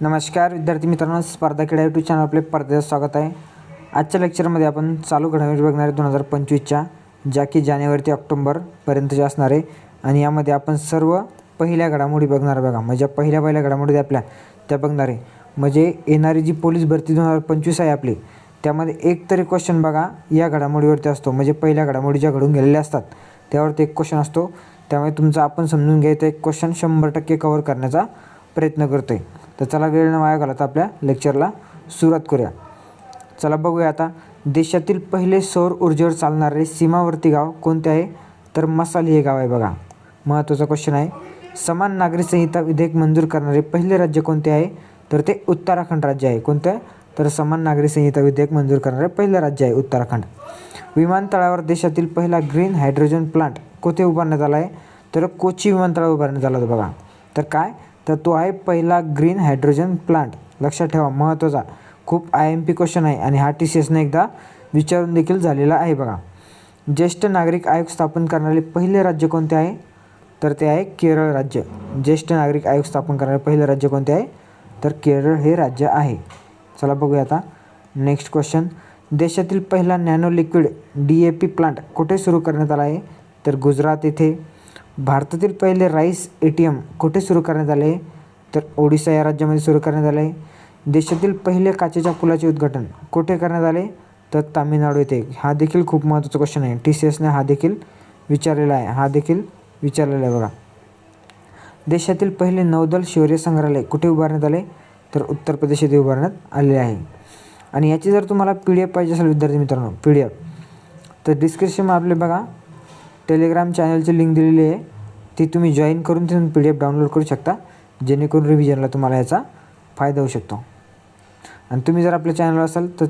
नमस्कार विद्यार्थी मित्रांनो स्पर्धा क्रीडा यूट्यूब चॅनल आपले स्पर्धेचं स्वागत आहे. आजच्या लेक्चरमध्ये आपण चालू घडामोडी बघणार आहे दोन हजार पंचवीसच्या ज्या की जानेवारी ते ऑक्टोंबरपर्यंतच्या असणार आहे. आणि यामध्ये आपण सर्व पहिल्या घडामोडी बघणार आहे बघा. म्हणजे पहिल्या पहिल्या घडामोडी आपल्या त्या बघणार आहे. म्हणजे येणारी जी पोलीस भरती दोन हजार पंचवीस आहे आपली त्यामध्ये एक तरी क्वेश्चन बघा या घडामोडीवरती असतो. म्हणजे पहिल्या घडामोडी ज्या घडून गेलेल्या असतात त्यावरती एक क्वेश्चन असतो. त्यामुळे तुमचा आपण समजून घ्यायचं एक क्वेश्चन शंभर टक्के कवर करण्याचा प्रयत्न करतो आहे तर चला वेळ न वाया घालत आपल्या लेक्चरला सुरुवात करूया. चला बघूया आता देशातील पहिले सौर ऊर्जेवर चालणारे सीमावर्ती गाव कोणते आहे? तर मसाली हे गाव आहे बघा. महत्त्वाचा क्वेश्चन आहे. समान नागरी संहिता विधेयक मंजूर करणारे पहिले राज्य कोणते आहे? तर ते उत्तराखंड राज्य आहे. कोणतं? आहे तर समान नागरी संहिता विधेयक मंजूर करणारे पहिलं राज्य आहे उत्तराखंड. विमानतळावर देशातील पहिला ग्रीन हायड्रोजन प्लांट कोठे उभारण्यात आला आहे? तर कोची विमानतळावर उभारण्यात आला होता बघा. तर काय? तर तो आहे पहिला ग्रीन हायड्रोजन प्लांट. लक्षात ठेवा महत्त्वाचा. खूप आय एम पी क्वेश्चन आहे आणि हा टी सी एसने एकदा विचारून देखील झालेला आहे बघा. ज्येष्ठ नागरिक आयोग स्थापन करणारे पहिले राज्य कोणते आहे? तर ते आहे केरळ राज्य. ज्येष्ठ नागरिक आयोग स्थापन करणारे पहिले राज्य कोणते आहे? तर केरळ हे राज्य आहे. चला बघूया आता. नेक्स्ट क्वेश्चन देशातील पहिला nano liquid D A P plant कुठे सुरू करण्यात आला आहे? तर गुजरात येथे. भारतातील पहिले राईस ए टी एम कुठे सुरू करण्यात आले? तर ओडिसा या राज्यामध्ये सुरू करण्यात आले. देशातील पहिले काचेच्या पुलाचे उद्घाटन कुठे करण्यात आले? तर तामिळनाडू येथे. हा देखील खूप महत्त्वाचा क्वेश्चन आहे. टी सी एसने हा देखील विचारलेला आहे. हा देखील विचारलेला आहे बघा. देशातील पहिले नौदल शौर्य संग्रहालय कुठे उभारण्यात आले? तर उत्तर प्रदेश येथे उभारण्यात आले आहे. आणि याची जर तुम्हाला पी डी एफ पाहिजे असेल विद्यार्थी मित्रांनो पी डी एफ तर डिस्क्रिप्शन आपले बघा. टेलिग्राम चॅनलची लिंक दिलेली आहे. ती तुम्ही जॉईन करून तिथून पी डी एफ डाउनलोड करू शकता जेणेकरून रिव्हिजनला तुम्हाला याचा फायदा होऊ शकतो. आणि तुम्ही जर आपल्या चॅनलवर असाल तर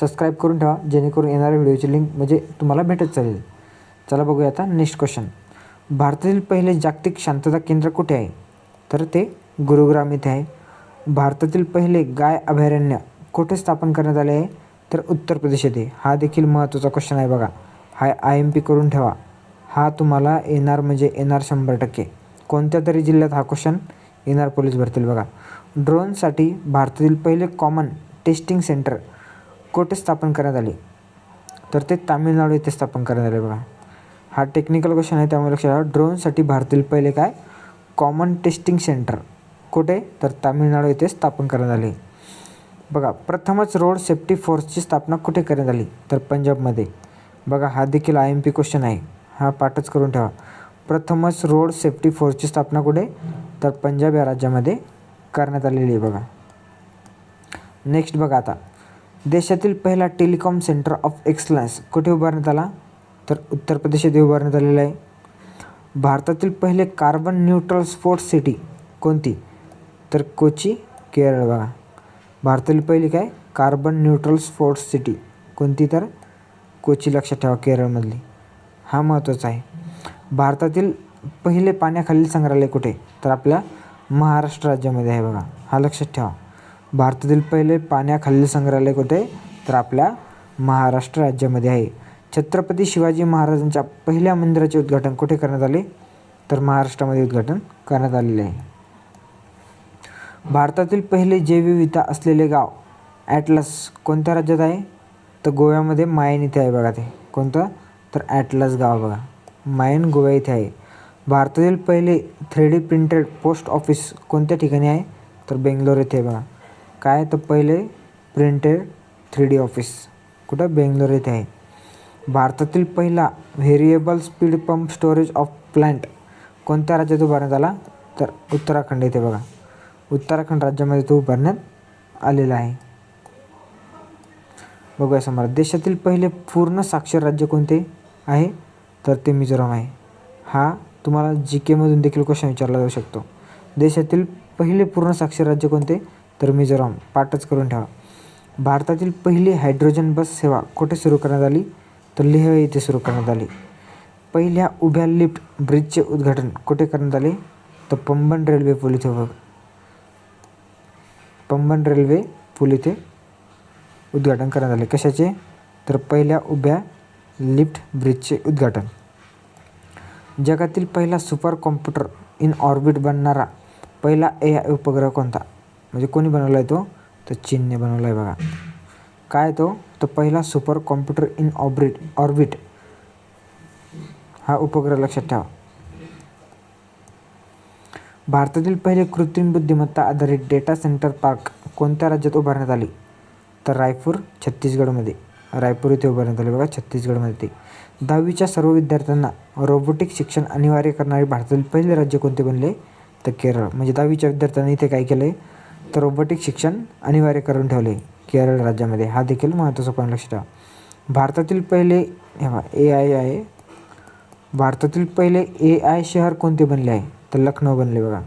सबस्क्राईब करून ठेवा जेणेकरून येणाऱ्या व्हिडिओची लिंक म्हणजे तुम्हाला भेटत चालेल. चला बघूया आता नेक्स्ट क्वेश्चन. भारतातील पहिले जागतिक शांतता केंद्र कुठे आहे? तर ते गुरुग्राम येथे आहे. भारतातील पहिले गाय अभयारण्य कुठे स्थापन करण्यात आले आहे? तर उत्तर प्रदेश येथे. हा देखील महत्त्वाचा क्वेश्चन आहे बघा. हा आय एम पी करून ठेवा. हा तुम्हाला येणार म्हणजे येणार शंभर टक्के. कोणत्या तरी जिल्ह्यात हा क्वेश्चन येणार पोलीस भरतील बघा. ड्रोनसाठी भारतातील पहिले कॉमन टेस्टिंग सेंटर कुठे स्थापन करण्यात आले? तर ते तामिळनाडू येथे स्थापन करण्यात आले बघा. हा टेक्निकल क्वेश्चन आहे त्यामुळे लक्षात ठेवा. ड्रोनसाठी भारतातील पहिले काय? कॉमन टेस्टिंग सेंटर कुठे? तर तामिळनाडू येथे स्थापन करण्यात आले. बघा प्रथमच रोड सेफ्टी फोर्सची स्थापना कुठे करण्यात आली? तर पंजाबमध्ये. बघा हा देखील आय एम पी क्वेश्चन आहे. हा पाठच करून ठेवा. प्रथमच रोड सेफ्टी फोर्सची स्थापना कुठे? तर पंजाब या राज्यामध्ये करण्यात आलेली आहे बघा. नेक्स्ट बघा आता. देशातील पहिला टेलिकॉम सेंटर ऑफ एक्सलन्स कुठे उभारण्यात आला? तर उत्तर प्रदेश येथे उभारण्यात आलेला आहे. भारतातील पहिले कार्बन न्यूट्रल स्पोर्ट्स सिटी कोणती? तर कोची केरळ बघा. भारतातील पहिली काय? कार्बन न्यूट्रल स्पोर्ट्स सिटी कोणती तर? कोची लक्षात ठेवा केरळमधली. हा महत्त्वाचा आहे. भारतातील पहिले पाण्याखालील संग्रहालय कुठे? तर आपल्या महाराष्ट्र राज्यामध्ये आहे बघा. हा लक्षात ठेवा. भारतातील पहिले पाण्याखालील संग्रहालय कुठे? तर आपल्या महाराष्ट्र राज्यामध्ये आहे. छत्रपती शिवाजी महाराजांच्या पहिल्या मंदिराचे उद्घाटन कुठे करण्यात आले? तर महाराष्ट्रामध्ये उद्घाटन करण्यात आलेले आहे. भारतातील पहिले जैवविविधता असलेले गाव ॲटलस कोणत्या राज्यात आहे? तर गोव्यामध्ये मायन इथे आहे बघा ते. कोणतं? तर ॲटलस गाव बघा. मायन गोवा इथे आहे. भारतातील पहिले three D printed post office कोणत्या ठिकाणी आहे? तर बेंगलोर येथे बघा. काय तर पहिले प्रिंटेड थ्री डी ऑफिस. कुठं? बेंगलोर येथे आहे. भारतातील पहिला variable speed pump storage of plant कोणत्या राज्यात उभारण्यात आला? तर उत्तराखंड येथे बघा. उत्तराखंड राज्यामध्ये तो उभारण्यात आलेला आहे. बघूया समोर. देशातील पहिले पूर्ण साक्षर राज्य कोणते? आहे तर ते मिझोराम आहे. हा तुम्हाला जी केमधून देखील क्वेश्चन विचारला जाऊ शकतो. देशातील पहिले पूर्ण साक्षर राज्य कोणते? तर मिझोराम. पाठच करून ठेवा. भारतातील पहिली हायड्रोजन बस सेवा कुठे सुरू करण्यात आली? तर लेह येथे सुरू करण्यात आली. पहिल्या उभ्या लिफ्ट ब्रिजचे उद्घाटन कुठे करण्यात आले? तर पंबन रेल्वे पूल इथे बघ. पंबन रेल्वे पूल इथे उद्घाटन करण्यात आले. कशाचे? तर पहिल्या उभ्या लिफ्ट ब्रिजचे उद्घाटन. जगातील पहिला सुपर कॉम्प्युटर इन ऑर्बिट बनणारा पहिला ए आय उपग्रह कोणता? म्हणजे कोणी बनवला आहे तो? तर चीनने बनवला आहे बघा. काय तो? तर पहिला super computer in orbit orbit. हा उपग्रह लक्षात ठेवा. भारतातील पहिले कृत्रिम बुद्धिमत्ता आधारित डेटा सेंटर पार्क कोणत्या राज्यात उभारण्यात आली? तर रायपूर छत्तीसगडमध्ये. रायपूर येथे उभारण्यात आले. बघा छत्तीसगडमध्ये ते. दहावीच्या सर्व विद्यार्थ्यांना रोबोटिक शिक्षण अनिवार्य करणारे भारतातील पहिले राज्य कोणते बनले? तर केरळ. म्हणजे दहावीच्या विद्यार्थ्यांनी इथे काय केलं? आहे तर रोबोटिक शिक्षण अनिवार्य करून ठेवले. केरळ राज्यामध्ये. हा देखील महत्त्वाचा पॉईंट लक्षात ठेवा. भारतातील पहिले हे ए आय आहे. भारतातील पहिले ए आय शहर कोणते बनले आहे? तर लखनौ बनले बघा.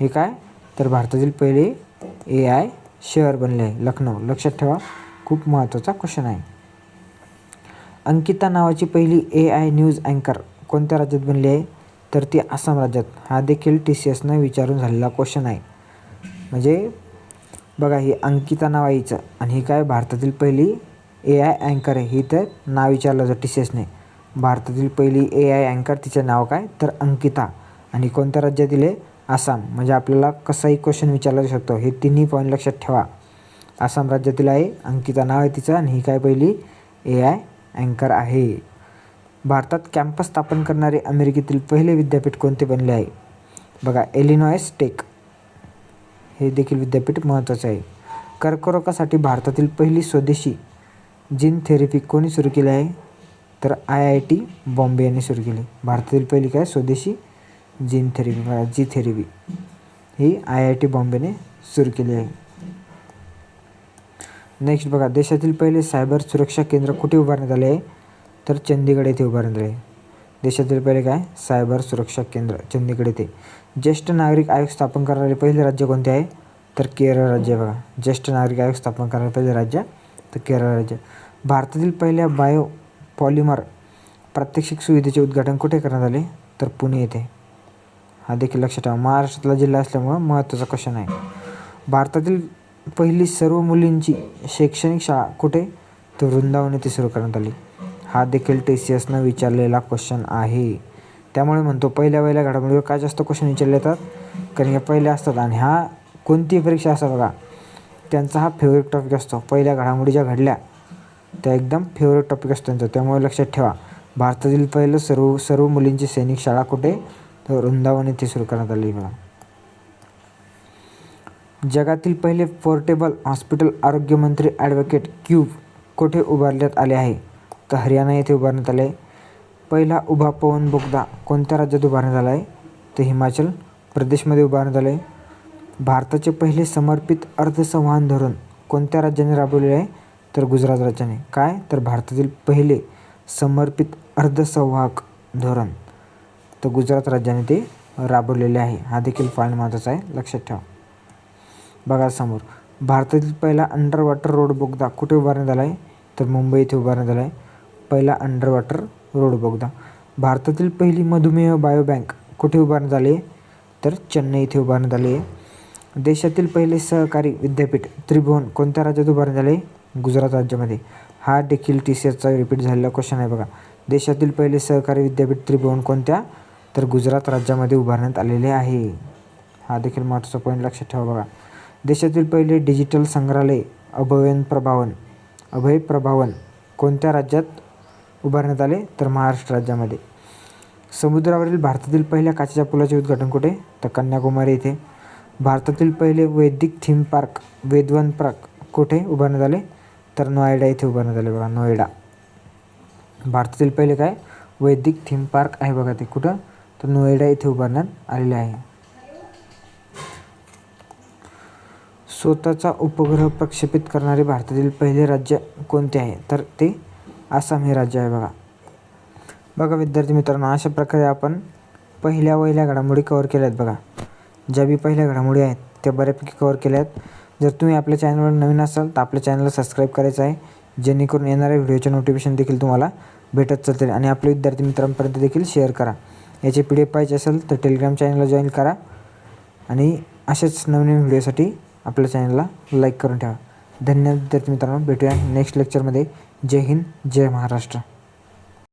हे काय? तर भारतातील पहिले ए आय शहर बनले आहे. लखनौ. लक्षात ठेवा. खूप महत्त्वाचा क्वेश्चन आहे. अंकिता नावाची पहिली ए आय न्यूज अँकर कोणत्या राज्यात बनली आहे? तर ती आसाम राज्यात. हा देखील टी सी एसनं विचारून झालेला क्वेश्चन आहे. म्हणजे बघा ही अंकिता नाव आईचं आणि ही काय? भारतातील पहिली ए आय अँकर आहे. ही तर नाव विचारलं होतं टी सी एसने भारतातील पहिली ए आय अँकर तिचं नाव काय? तर अंकिता. आणि कोणत्या राज्यातील आहे? आसाम. म्हणजे आपल्याला कसाही क्वेश्चन विचारला जाऊ शकतो. हे तिन्ही पॉईंट लक्षात ठेवा. आसाम राज्यातील आहे अंकिता नाव आहे तिचं आणि ही काय? पहिली ए आय अँकर आहे. भारतात कॅम्पस स्थापन करणारे अमेरिकेतील पहिले विद्यापीठ कोणते बनले आहे? बघा एलिनॉयस टेक. हे देखील विद्यापीठ महत्त्वाचं आहे. कर्करोगासाठी भारतातील पहिली स्वदेशी जीन थेरपी कोणी सुरू केली आहे? तर आय आय टी बॉम्बे यांनी सुरू केली. भारतातील पहिली काय? स्वदेशी जीन थेरपी. जी थेरपी. ही आय आय टी बॉम्बेने सुरू केली आहे. नेक्स्ट बघा देशातील पहिले सायबर सुरक्षा केंद्र कुठे उभारण्यात आले? आहे तर चंदीगड येथे उभारण्यात आले. देशातील पहिले काय? सायबर सुरक्षा केंद्र चंदीगड येथे. ज्येष्ठ नागरिक आयोग स्थापन करणारे पहिले राज्य कोणते आहे? तर केरळ राज्य बघा. ज्येष्ठ नागरिक आयोग स्थापन करणारे पहिले राज्य तर केरळ राज्य. भारतातील पहिल्या बायो पॉलिमर प्रात्यक्षिक सुविधेचे उद्घाटन कुठे करण्यात आले? तर पुणे येथे. हा देखील लक्षात ठेवा. महाराष्ट्रातला जिल्हा असल्यामुळं महत्त्वाचा क्वेश्चन आहे. भारतातील पहिली सर्व मुलींची शैक्षणिक शाळा कुठे? तर वृंदावन येथे सुरू करण्यात आली. हा देखील टी सी एसनं विचारलेला क्वेश्चन आहे. त्यामुळे म्हणतो पहिल्या पहिल्या घडामोडीवर काय जास्त क्वेश्चन विचारले येतात कारण या पहिल्या असतात आणि हा कोणतीही परीक्षा असतात बघा त्यांचा हा फेवरेट टॉपिक असतो. पहिल्या घडामोडी ज्या घडल्या त्या एकदम फेवरेट टॉपिक असतो त्यांचा. त्यामुळे लक्षात ठेवा भारतातील पहिलं सर्व सर्व मुलींची सैनिक शाळा कुठे? तर वृंदावन येथे सुरू करण्यात आली बघा. जगातील पहिले पोर्टेबल हॉस्पिटल आरोग्यमंत्री ॲडव्होकेट क्यूब कोठे उभारण्यात आले आहे? तर हरियाणा येथे उभारण्यात आले आहे पहिला उभा पवन बोगदा कोणत्या राज्यात उभारण्यात आला आहे तर हिमाचल प्रदेशमध्ये उभारण्यात आले आहे भारताचे पहिले समर्पित अर्धसंवाहन धोरण कोणत्या राज्याने राबवलेले आहे? तर गुजरात राज्याने. काय? तर भारतातील पहिले समर्पित अर्धसंवाहक धोरण. तर गुजरात राज्याने ते राबवलेले आहे. हा देखील पॉईंट महत्त्वाचा आहे. लक्षात ठेवा. बघा समोर. भारतातील पहिला अंडर वॉटर रोड बोगदा कुठे उभारण्यात आला आहे? तर मुंबई इथे उभारण्यात आला आहे. पहिला अंडर वॉटर रोड बोगदा भारतातील पहिली मधुमेह बायोबँक कुठे उभारण्यात आली आहे? तर चेन्नई इथे उभारण्यात आली आहे. देशातील पहिले सहकारी विद्यापीठ त्रिभुवन कोणत्या राज्यात उभारण्यात आले गुजरात राज्यामध्ये. हा देखील टी सी एसचा रिपीट झालेला क्वेश्चन आहे बघा. देशातील पहिले सहकारी विद्यापीठ त्रिभुवन कोणत्या? तर गुजरात राज्यामध्ये उभारण्यात आलेले आहे. हा देखील महत्त्वाचा पॉईंट लक्षात ठेवा बघा. देशातील पहिले डिजिटल संग्रहालय अभयन प्रभावन अभय प्रभावन कोणत्या राज्यात उभारण्यात आले? तर महाराष्ट्र राज्यामध्ये. समुद्रावरील भारतातील पहिल्या काचेच्या पुलाचे उद्घाटन कुठे? तर कन्याकुमारी येथे भारतातील पहिले वैदिक थीम पार्क वेदवन पार्क कुठे उभारण्यात आले? तर नोएडा येथे उभारण्यात आले बघा नोएडा. भारतातील पहिले काय? वैदिक थीम पार्क आहे बघा ते कुठं? तर नोएडा येथे उभारण्यात आलेले आहे. स्वतःचा उपग्रह प्रक्षेपित करणारे भारतातील पहिले राज्य कोणते आहे? तर ते आसाम हे राज्य आहे बघा. बघा विद्यार्थी मित्रांनो अशा प्रकारे आपण पहिल्या वहिल्या घडामोडी कवर केल्या आहेत बघा. ज्या बी पहिल्या घडामोडी आहेत त्या बऱ्यापैकी कवर केल्या आहेत जर तुम्ही आपल्या चॅनलवर नवीन असाल तर आपल्या चॅनलला सबस्क्राईब करायचं आहे. जेणेकरून येणाऱ्या व्हिडिओचे नोटिफिकेशन देखील तुम्हाला भेटत चालतील आणि आपल्या विद्यार्थी मित्रांपर्यंत देखील शेअर करा. याचे पी डी एफ पाहिजे असेल तर टेलिग्राम चॅनलला जॉईन करा. आणि असेच नवीन व्हिडिओसाठी आपल्या चॅनलला लाईक करून ठेवा. धन्यवाद विद्यार्थी मित्रांनो. भेटूया नेक्स्ट लेक्चरमध्ये जय हिंद जय महाराष्ट्र.